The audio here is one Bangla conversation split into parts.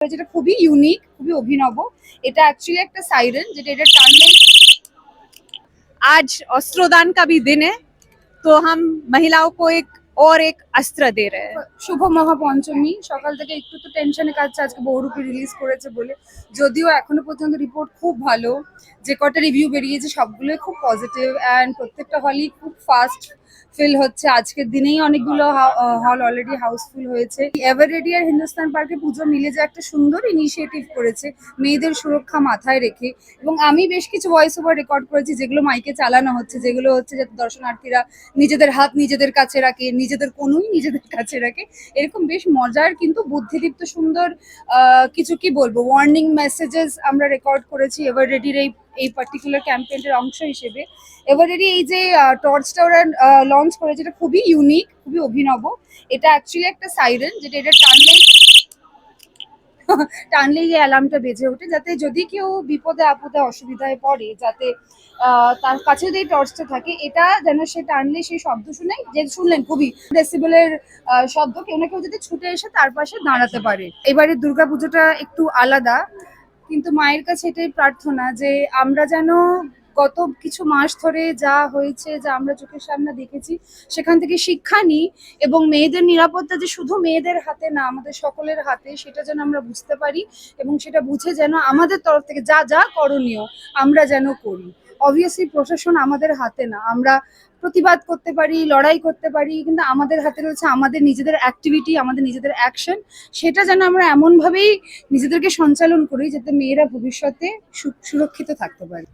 যেটা খুবই ইউনিক খুবই অভিনব এটা অ্যাকচুয়ালি একটা সাইরেন যেটা এটা টানলে आज अस्त्रोदान का भी दिन है तो हम महिलाओं को एक और एक अस्त्र दे रहे हैं শুভ মহাপঞ্চমী সকাল থেকে একটু তো টেনশনে কাটছে আজকে বহুরূপী রিলিজ করেছে বলে যদিও এখনো পর্যন্ত রিপোর্ট খুব ভালো যে কটা রিভিউ বেরিয়েছে সবগুলোই খুব পজিটিভ অ্যান্ড প্রত্যেকটা হলই খুব ফাস্ট ফিল হচ্ছে। আজকের দিনেই অনেকগুলো হল অলরেডি হাউসফুল হয়েছে। এভারেডি আর হিন্দুস্তান পার্কে পুজো মিলে যে একটা সুন্দর ইনিশিয়েটিভ করেছে, মেয়েদের সুরক্ষা মাথায় রেখে। এবং আমি বেশ কিছু ভয়েস ওভার রেকর্ড করেছি যেগুলো মাইকে চালানো হচ্ছে, যেগুলো হচ্ছে যাতে দর্শনার্থীরা নিজেদের হাত নিজেদের কাছে রাখে, নিজেদের কোনোই নিজেদের কাছে রাখে। এরকম বেশ মজার কিন্তু বুদ্ধিদীপ্ত সুন্দর কিছু কি বলব? ওয়ার্নিং মেসেজেস আমরা রেকর্ড করেছি এভার রেডির এই এই পার্টিকুলার ক্যাম্পেইনের অংশ হিসেবে। এভারেডি এই যে টর্চটা ওরা লঞ্চ করে যেটা খুবই ইউনিক খুবই অভিনব। এটা অ্যাকচুয়ালি একটা সাইরেন যেটা এটা টানলেই টানলেই এই অ্যালার্মটা বেজে ওঠে, যাতে যদি কেউ বিপদে আপদে অসুবিধায় পড়ে, যাতে তার কাছে যদি টর্চটা থাকে, এটা যেন সে টানলে সেই শব্দ শুনে, যে শুনলেন খুবই ডেসিবেলের শব্দ, কেউ না কেউ যদি ছুটে এসে তার পাশে দাঁড়াতে পারে। এবারে দুর্গাপুজোটা একটু আলাদা কিন্তু মায়ের কাছে এটাই প্রার্থনা যে আমরা যেন গত কিছু মাস ধরে যা হয়েছে, যা আমরা চোখের সামনে দেখেছি, সেখান থেকে শিক্ষা নিই এবং মেয়েদের নিরাপত্তা যে শুধু মেয়েদের হাতে না, আমাদের সকলের হাতে, সেটা যেন আমরা বুঝতে পারি এবং সেটা বুঝে যেন আমাদের তরফ থেকে যা যা করণীয়, আমরা যেন করি। অবভিয়াসলি প্রশাসন আমাদের হাতে না আমরা প্রতিবাদ করতে পারি লড়াই করতে পারি কিন্তু আমাদের হাতে রয়েছে আমাদের নিজেদের অ্যাক্টিভিটি আমাদের নিজেদের অ্যাকশন সেটা যেন আমরা এমনভাবেই নিজেদেরকে সঞ্চালন করি যাতে মেয়েরা ভবিষ্যতে সু- সুরক্ষিত থাকতে পারে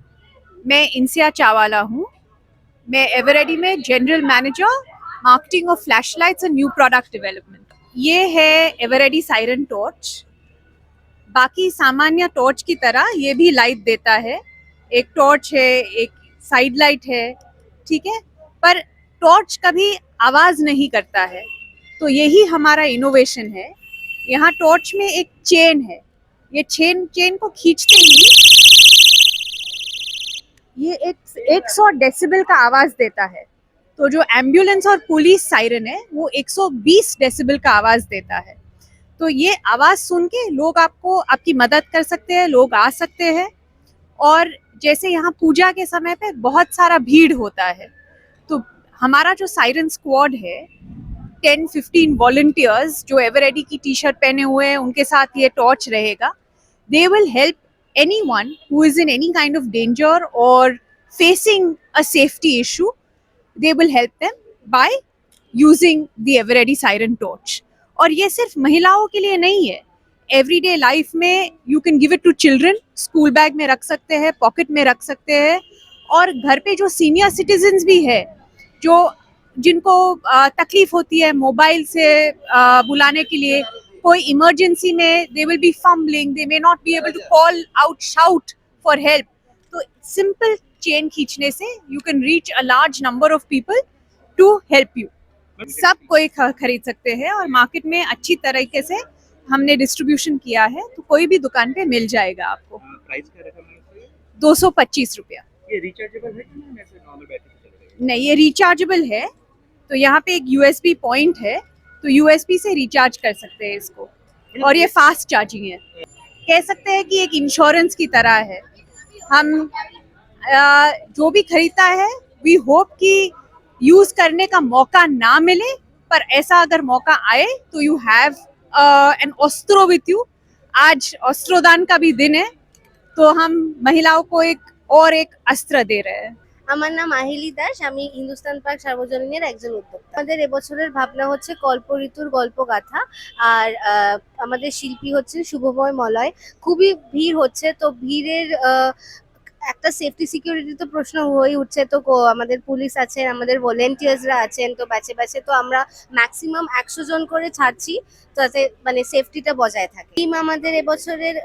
मैं इंसिया चावाला हूँ मैं एवरेडी में general manager marketing of flash lights and new product development ये है एवरेडी सायरन टॉर्च बाकी सामान्य टॉर्च की तरह ये भी लाइट देता है एक टॉर्च है, एक साइड लाइट है, ठीक है? पर टॉर्च कभी आवाज़ नहीं करता है। तो यही हमारा इनोवेशन है। यहाँ टॉर्च में एक चेन है। ये चेन चेन को खींचते ही ये एक एक सौ डेसिबल का आवाज़ देता है। तो जो एंबुलेंस और पुलिस सायरन है, वो 120 डेसिबल का आवाज़ देता है। तो ये आवाज़ सुन के लोग आपको, आपकी मदद कर सकते हैं, लोग आ सकते हैं। और जैसे यहाँ पूजा के समय पे बहुत सारा भीड़ होता है। तो हमारा जो साइरन स्क्वाड है टेन फिफ्टीन वॉल्टियर्स जो एवरेडी की टी शर्ट पहने हुए हैं, उनके साथ ये टॉर्च रहेगा। They will help anyone who is in any kind of danger or facing a safety issue, they will help them by using the everready siren torch और ये सिर्फ़ महिलाओं के लिए नहीं है। एवरीडे लाइफ में you can give it to children school bag में रख सकते हैं पॉकेट में रख सकते हैं और घर पे जो सीनियर सिटीजन्स भी है जो जिनको तकलीफ़ होती है मोबाइल से बुलाने के लिए कोई इमरजेंसी में they will be fumbling they may not be able to call out shout for help तो सिंपल चेन खींचने से you can reach a large number of people to help you सब कोई खरीद सकते हैं और मार्केट में अच्छी तरीके से हमने डिस्ट्रीब्यूशन किया है तो कोई भी दुकान पे मिल जाएगा आपको। प्राइस क्या रखा मैंने दो सौ पच्चीस रुपया। ये रिचार्जेबल है नहीं? ये रिचार्जेबल है तो यहाँ पे एक यूएसबी पॉइंट है तो यूएसबी से रिचार्ज कर सकते हैं इसको। और ये फास्ट चार्जिंग है। कह सकते हैं कि एक इंश्योरेंस की तरह है। हम अ, जो भी खरीदता है वी होप कि यूज़ करने का मौका ना मिले पर ऐसा अगर मौका आए तो you have an ऑस्त्रो with you आज अस्त्रोदान का भी दिन है तो हम महिलाओं को एक और एक अस्त्र दे रहे हैं আমার নাম আহিলি দাস আমি হিন্দুস্তান পার্ক সার্বজনীনের একজন উদ্যোক্তা আমাদের এবছরের ভাবনা হচ্ছে কল্প ঋতুর গল্প গাথা আর আহ, আমাদের শিল্পী হচ্ছে শুভময় মলয় খুবই ভিড় হচ্ছে তো ভিড়ের আহ, একটা সেফটি সিকিউরিটি তো প্রশ্ন হয়ে উঠছে। তো আমাদের পুলিশ আছেন, আমাদের ভলেন্টিয়ার্সরা আছেন, তো ব্যাচে ব্যাচে তো আমরা ম্যাক্সিমাম একশো জন করে ছাড়ছি যাতে মানে সেফটিটা বজায় থাকে। টিম আমাদের এবছরের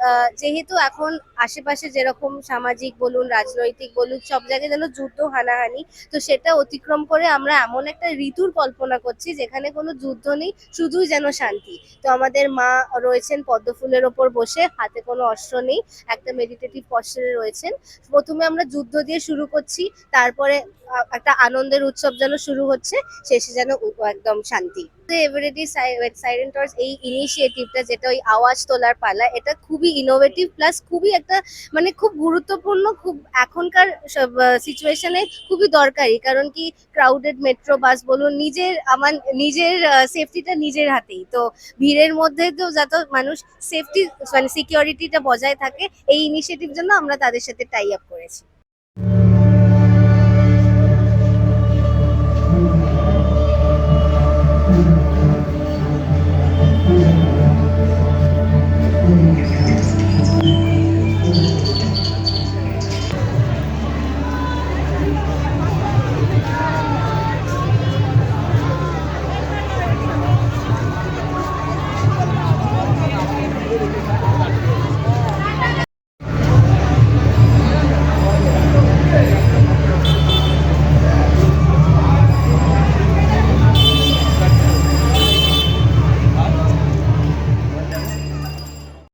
যেহেতু এখন আশেপাশে যেরকম সামাজিক বলুন, রাজনৈতিক বলুন, সব জায়গায় যেন যুদ্ধ হানাহানি, তো সেটা অতিক্রম করে আমরা এমন একটা ঋতুর কল্পনা করছি, যেখানে কোনো যুদ্ধ নেই, শুধুই যেন শান্তি। তো আমাদের মা রয়েছেন পদ্ম ফুলের ওপর বসে, হাতে কোনো অস্ত্র নেই, একটা মেডিটেটিভ পশ্চারে রয়েছেন। প্রথমে আমরা যুদ্ধ দিয়ে শুরু করছি, তারপরে একটা আনন্দের উৎসব যেন শুরু হচ্ছে, শেষে যেন একদম শান্তি। এভারেডি সাইরেন টর্চ এই ইনিশিয়েটিভটা যেটা ওই আওয়াজ তোলার পালা, এটা খুবই ইনোভেটিভ প্লাস খুবই একটা মানে খুব গুরুত্বপূর্ণ, খুব এখনকার সিচুয়েশনে খুবই দরকারি। কারণ কি ক্রাউডেড মেট্রো বাস বলুন, নিজের আমার, নিজের সেফটিটা নিজের হাতেই। তো ভিড়ের মধ্যে তো যাতে মানুষ সেফটি মানে সিকিউরিটিটা বজায় থাকে, এই ইনিশিয়েটিভ জন্য আমরা তাদের সাথে টাই আপ করেছি।